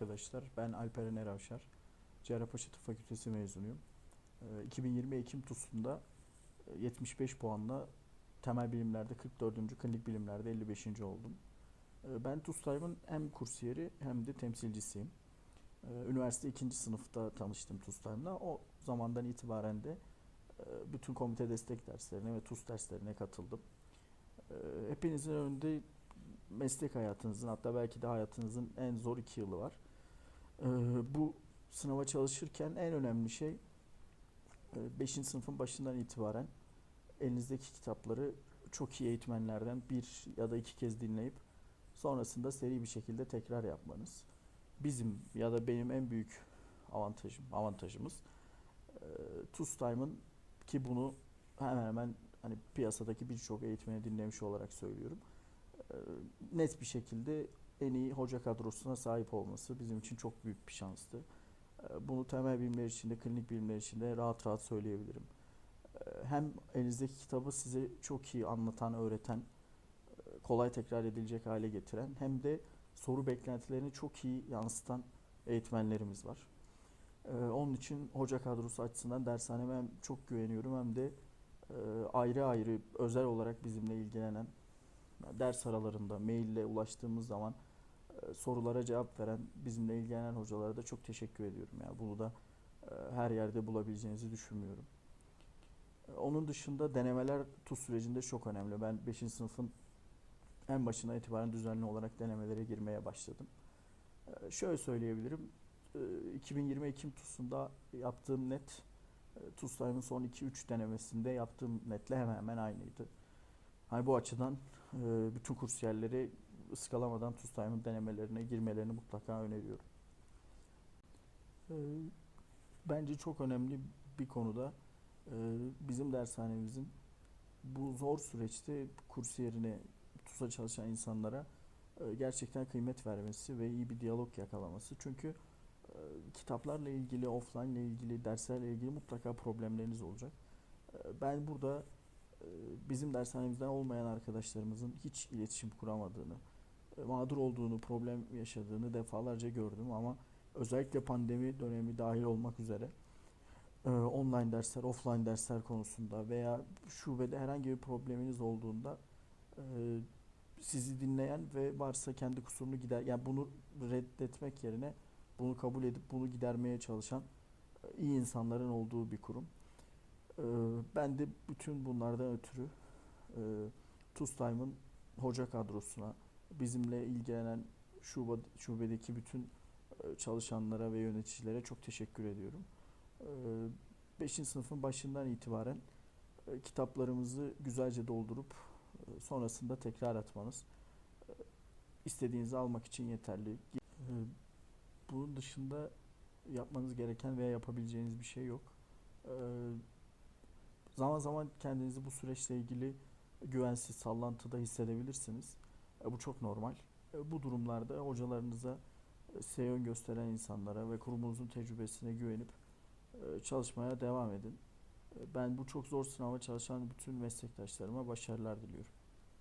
arkadaşlar. Ben Alperen Eravşar. Cerrahpaşa Tıp Fakültesi mezunuyum. Ee, 2020 Ekim TUS'unda e, 75 puanla temel bilimlerde 44. klinik bilimlerde 55. oldum. Ee, Ben TUS'tayımın hem kursiyeri hem de temsilcisiyim. Ee, Üniversite 2. sınıfta tanıştım TUS'tayımla. O zamandan itibaren de e, bütün komite destek derslerine ve TUS derslerine katıldım. Ee, Hepinizin önünde meslek hayatınızın hatta belki de hayatınızın en zor iki yılı var. Ee, bu sınava çalışırken en önemli şey 5. sınıfın başından itibaren elinizdeki kitapları çok iyi eğitmenlerden bir ya da iki kez dinleyip sonrasında seri bir şekilde tekrar yapmanız. Bizim ya da benim en büyük avantajım avantajımız e, TUS ki bunu hemen hemen hani piyasadaki birçok eğitmeni dinlemiş olarak söylüyorum. E, net bir şekilde en iyi hoca kadrosuna sahip olması bizim için çok büyük bir şanstı. E, Bunu temel bilimler içinde, klinik bilimler içinde rahat rahat söyleyebilirim. E, Hem elinizdeki kitabı size çok iyi anlatan, öğreten, e, kolay tekrar edilecek hale getiren hem de soru beklentilerini çok iyi yansıtan eğitmenlerimiz var. E, Onun için hoca kadrosu açısından dershaneme hem çok güveniyorum hem de e, ayrı ayrı özel olarak bizimle ilgilenen ders aralarında maille ulaştığımız zaman sorulara cevap veren bizimle ilgilenen hocalara da çok teşekkür ediyorum. Yani bunu da e, her yerde bulabileceğinizi düşünmüyorum. E, Onun dışında denemeler TUS sürecinde çok önemli. Ben 5. sınıfın en başına itibaren düzenli olarak denemelere girmeye başladım. E, Şöyle söyleyebilirim. E, 2020 Ekim TUS'unda yaptığım net e, TUS Time'ın son 2-3 denemesinde yaptığım netle hemen hemen aynıydı. Hani bu açıdan e, bütün kursiyerleri ıskalamadan TUS Time'ın denemelerine girmelerini mutlaka öneriyorum. E, Bence çok önemli bir konuda e, bizim dershanemizin bu zor süreçte kursiyerine, TUS'a çalışan insanlara e, gerçekten kıymet vermesi ve iyi bir diyalog yakalaması. Çünkü e, kitaplarla ilgili, offline ile ilgili, derslerle ilgili mutlaka problemleriniz olacak. E, Ben burada bizim dershanemizden olmayan arkadaşlarımızın hiç iletişim kuramadığını, mağdur olduğunu, problem yaşadığını defalarca gördüm ama özellikle pandemi dönemi dahil olmak üzere e, online dersler, offline dersler konusunda veya şubede herhangi bir probleminiz olduğunda e, sizi dinleyen ve varsa kendi kusurunu gider yani bunu reddetmek yerine bunu kabul edip bunu gidermeye çalışan e, iyi insanların olduğu bir kurum. E, Ben de bütün bunlardan ötürü e, TUS Time'ın hoca kadrosuna, bizimle ilgilenen şube, şubedeki bütün e, çalışanlara ve yöneticilere çok teşekkür ediyorum. 5. sınıfın başından itibaren e, kitaplarımızı güzelce doldurup e, sonrasında tekrar atmanız e, istediğinizi almak için yeterli. E, Bunun dışında yapmanız gereken veya yapabileceğiniz bir şey yok. E, Zaman zaman kendinizi bu süreçle ilgili güvensiz, sallantıda hissedebilirsiniz. E, Bu çok normal. E, Bu durumlarda hocalarınıza, e, size yön gösteren insanlara ve kurumunuzun tecrübesine güvenip e, çalışmaya devam edin. E, Ben bu çok zor sınava çalışan bütün meslektaşlarıma başarılar diliyorum.